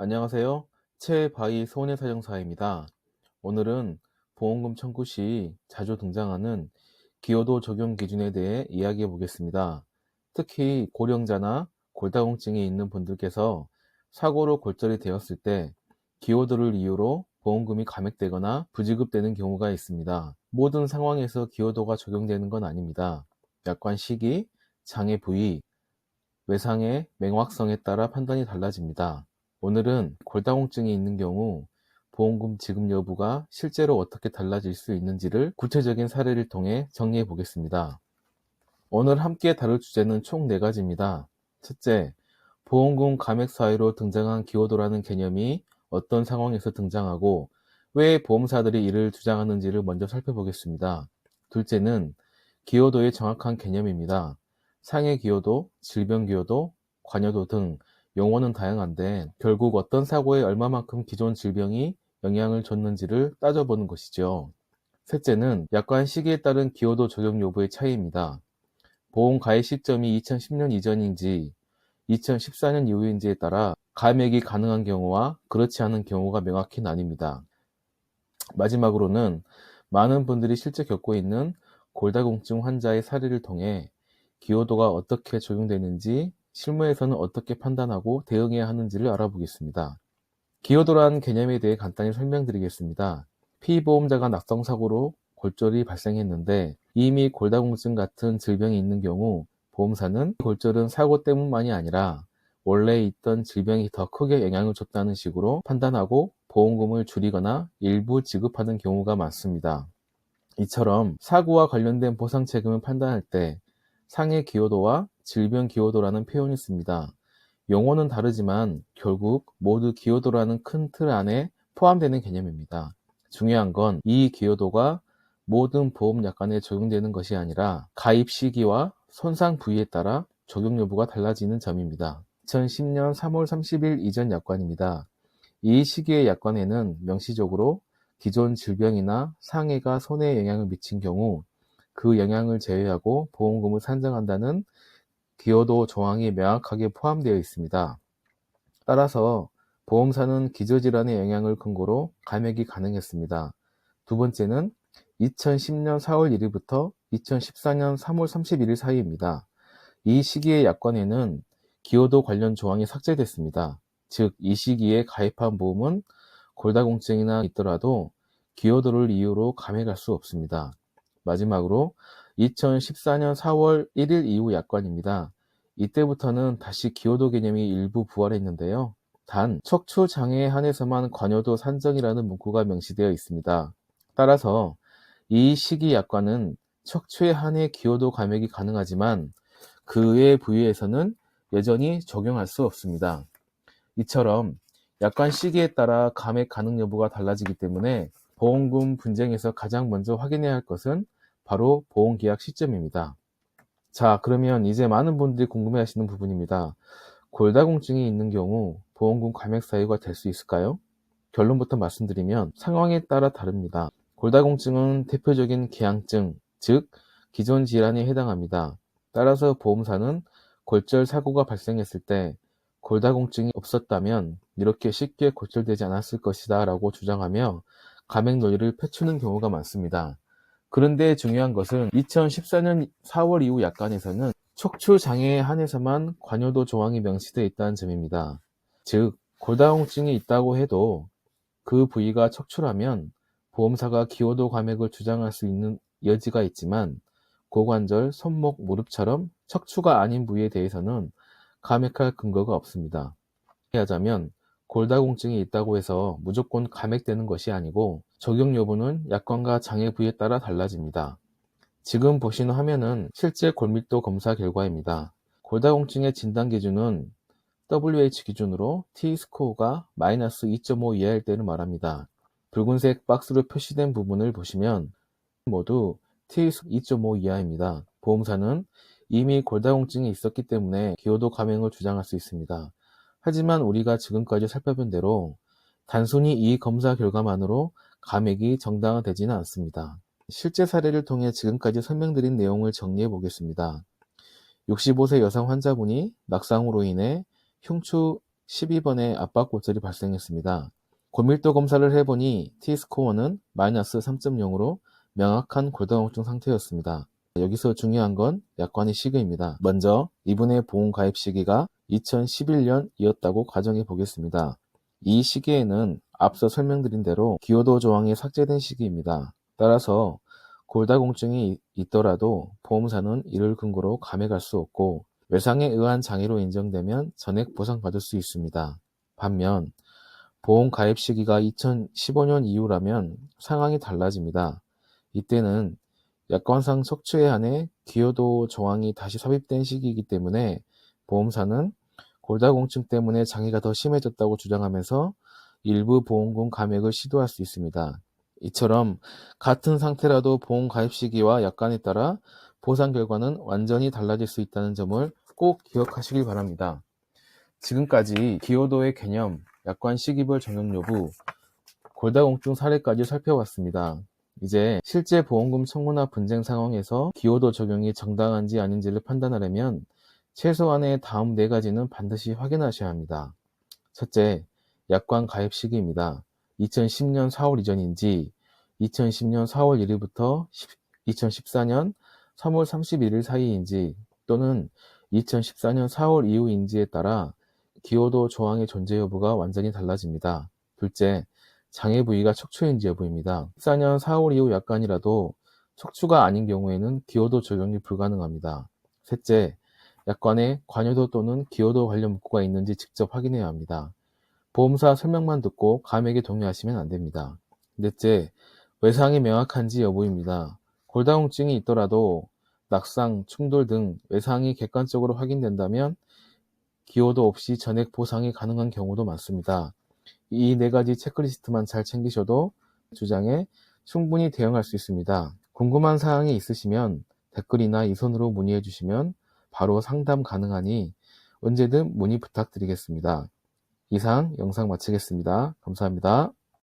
안녕하세요. 최바이 손해사정사입니다. 오늘은 보험금 청구 시 자주 등장하는 기여도 적용 기준에 대해 이야기해 보겠습니다. 특히 고령자나 골다공증이 있는 분들께서 사고로 골절이 되었을 때 기여도를 이유로 보험금이 감액되거나 부지급되는 경우가 있습니다. 모든 상황에서 기여도가 적용되는 건 아닙니다. 약관 시기, 장애 부위, 외상의 명확성에 따라 판단이 달라집니다. 오늘은 골다공증이 있는 경우 보험금 지급 여부가 실제로 어떻게 달라질 수 있는지를 구체적인 사례를 통해 정리해 보겠습니다. 오늘 함께 다룰 주제는 총 4가지입니다. 첫째, 보험금 감액 사유로 등장한 기여도라는 개념이 어떤 상황에서 등장하고 왜 보험사들이 이를 주장하는지를 먼저 살펴보겠습니다. 둘째는 기여도의 정확한 개념입니다. 상해 기여도, 질병 기여도, 관여도 등 용어는 다양한데 결국 어떤 사고에 얼마만큼 기존 질병이 영향을 줬는지를 따져보는 것이죠. 셋째는 약관 시기에 따른 기여도 적용 여부의 차이입니다. 보험 가입 시점이 2010년 이전인지 2014년 이후인지에 따라 감액이 가능한 경우와 그렇지 않은 경우가 명확히 나뉩니다. 마지막으로는 많은 분들이 실제 겪고 있는 골다공증 환자의 사례를 통해 기여도가 어떻게 적용되는지 실무에서는 어떻게 판단하고 대응해야 하는지를 알아보겠습니다. 기여도라는 개념에 대해 간단히 설명드리겠습니다. 피보험자가 낙성사고로 골절이 발생했는데 이미 골다공증 같은 질병이 있는 경우 보험사는 골절은 사고 때문만이 아니라 원래 있던 질병이 더 크게 영향을 줬다는 식으로 판단하고 보험금을 줄이거나 일부 지급하는 경우가 많습니다. 이처럼 사고와 관련된 보상 책임을 판단할 때 상해 기여도와 질병 기여도라는 표현이 있습니다. 용어는 다르지만 결국 모두 기여도라는 큰 틀 안에 포함되는 개념입니다. 중요한 건 이 기여도가 모든 보험 약관에 적용되는 것이 아니라 가입 시기와 손상 부위에 따라 적용 여부가 달라지는 점입니다. 2010년 3월 30일 이전 약관입니다. 이 시기의 약관에는 명시적으로 기존 질병이나 상해가 손해에 영향을 미친 경우 그 영향을 제외하고 보험금을 산정한다는 기여도 조항이 명확하게 포함되어 있습니다. 따라서 보험사는 기저질환의 영향을 근거로 감액이 가능했습니다. 두 번째는 2010년 4월 1일부터 2014년 3월 31일 사이입니다. 이 시기의 약관에는 기여도 관련 조항이 삭제됐습니다. 즉, 이 시기에 가입한 보험은 골다공증이나 있더라도 기여도를 이유로 감액할 수 없습니다. 마지막으로 2014년 4월 1일 이후 약관입니다. 이때부터는 다시 기여도 개념이 일부 부활했는데요. 단 척추 장애에 한해서만 관여도 산정이라는 문구가 명시되어 있습니다. 따라서 이 시기 약관은 척추에 한해 기여도 감액이 가능하지만 그 외의 부위에서는 여전히 적용할 수 없습니다. 이처럼 약관 시기에 따라 감액 가능 여부가 달라지기 때문에 보험금 분쟁에서 가장 먼저 확인해야 할 것은 바로 보험계약 시점입니다. 자, 그러면 이제 많은 분들이 궁금해 하시는 부분입니다. 골다공증이 있는 경우 보험금 감액 사유가 될 수 있을까요? 결론부터 말씀드리면 상황에 따라 다릅니다. 골다공증은 대표적인 계양증, 즉 기존 질환에 해당합니다. 따라서 보험사는 골절 사고가 발생했을 때 골다공증이 없었다면 이렇게 쉽게 골절되지 않았을 것이다 라고 주장하며 감액 논리를 펼치는 경우가 많습니다. 그런데 중요한 것은 2014년 4월 이후 약관에서는 척추 장애에 한해서만 관여도 조항이 명시되어 있다는 점입니다. 즉, 골다공증이 있다고 해도 그 부위가 척추라면 보험사가 기여도 감액을 주장할 수 있는 여지가 있지만 고관절, 손목, 무릎처럼 척추가 아닌 부위에 대해서는 감액할 근거가 없습니다. 하자면 골다공증이 있다고 해서 무조건 감액되는 것이 아니고 적용 여부는 약관과 장애 부위에 따라 달라집니다. 지금 보시는 화면은 실제 골밀도 검사 결과입니다. 골다공증의 진단 기준은 WH 기준으로 T-스코어가 마이너스 2.5 이하일 때를 말합니다. 붉은색 박스로 표시된 부분을 보시면 모두 T2.5 이하입니다. 보험사는 이미 골다공증이 있었기 때문에 기여도 감행을 주장할 수 있습니다. 하지만 우리가 지금까지 살펴본 대로 단순히 이 검사 결과만으로 감액이 정당화되지는 않습니다. 실제 사례를 통해 지금까지 설명드린 내용을 정리해 보겠습니다. 65세 여성 환자분이 낙상으로 인해 흉추 12번의 압박골절이 발생했습니다. 고밀도 검사를 해보니 T스코어는 마이너스 3.0으로 명확한 골다공증 상태였습니다. 여기서 중요한 건 약관의 시기입니다. 먼저 이분의 보험 가입 시기가 2011년이었다고 가정해 보겠습니다. 이 시기에는 앞서 설명드린 대로 기여도 조항이 삭제된 시기입니다. 따라서 골다공증이 있더라도 보험사는 이를 근거로 감액할 수 없고 외상에 의한 장애로 인정되면 전액 보상받을 수 있습니다. 반면 보험 가입 시기가 2015년 이후라면 상황이 달라집니다. 이때는 약관상 척추에 한해 기여도 조항이 다시 삽입된 시기이기 때문에 보험사는 골다공증 때문에 장애가 더 심해졌다고 주장하면서 일부 보험금 감액을 시도할 수 있습니다. 이처럼 같은 상태라도 보험 가입 시기와 약관에 따라 보상 결과는 완전히 달라질 수 있다는 점을 꼭 기억하시길 바랍니다. 지금까지 기여도의 개념, 약관 시기별 적용 여부, 골다공증 사례까지 살펴봤습니다. 이제 실제 보험금 청구나 분쟁 상황에서 기여도 적용이 정당한지 아닌지를 판단하려면 최소한의 다음 네 가지는 반드시 확인하셔야 합니다. 첫째, 약관 가입 시기입니다. 2010년 4월 이전인지 2010년 4월 1일부터 2014년 3월 31일 사이인지 또는 2014년 4월 이후인지에 따라 기여도 조항의 존재 여부가 완전히 달라집니다. 둘째, 장애 부위가 척추인지 여부입니다. 14년 4월 이후 약관이라도 척추가 아닌 경우에는 기여도 적용이 불가능합니다. 셋째, 약관에 관여도 또는 기여도 관련 문구가 있는지 직접 확인해야 합니다. 보험사 설명만 듣고 감액에 동의하시면 안 됩니다. 넷째, 외상이 명확한지 여부입니다. 골다공증이 있더라도 낙상, 충돌 등 외상이 객관적으로 확인된다면 기여도 없이 전액 보상이 가능한 경우도 많습니다. 이 네 가지 체크리스트만 잘 챙기셔도 주장에 충분히 대응할 수 있습니다. 궁금한 사항이 있으시면 댓글이나 이 손으로 문의해 주시면 바로 상담 가능하니 언제든 문의 부탁드리겠습니다. 이상 영상 마치겠습니다. 감사합니다.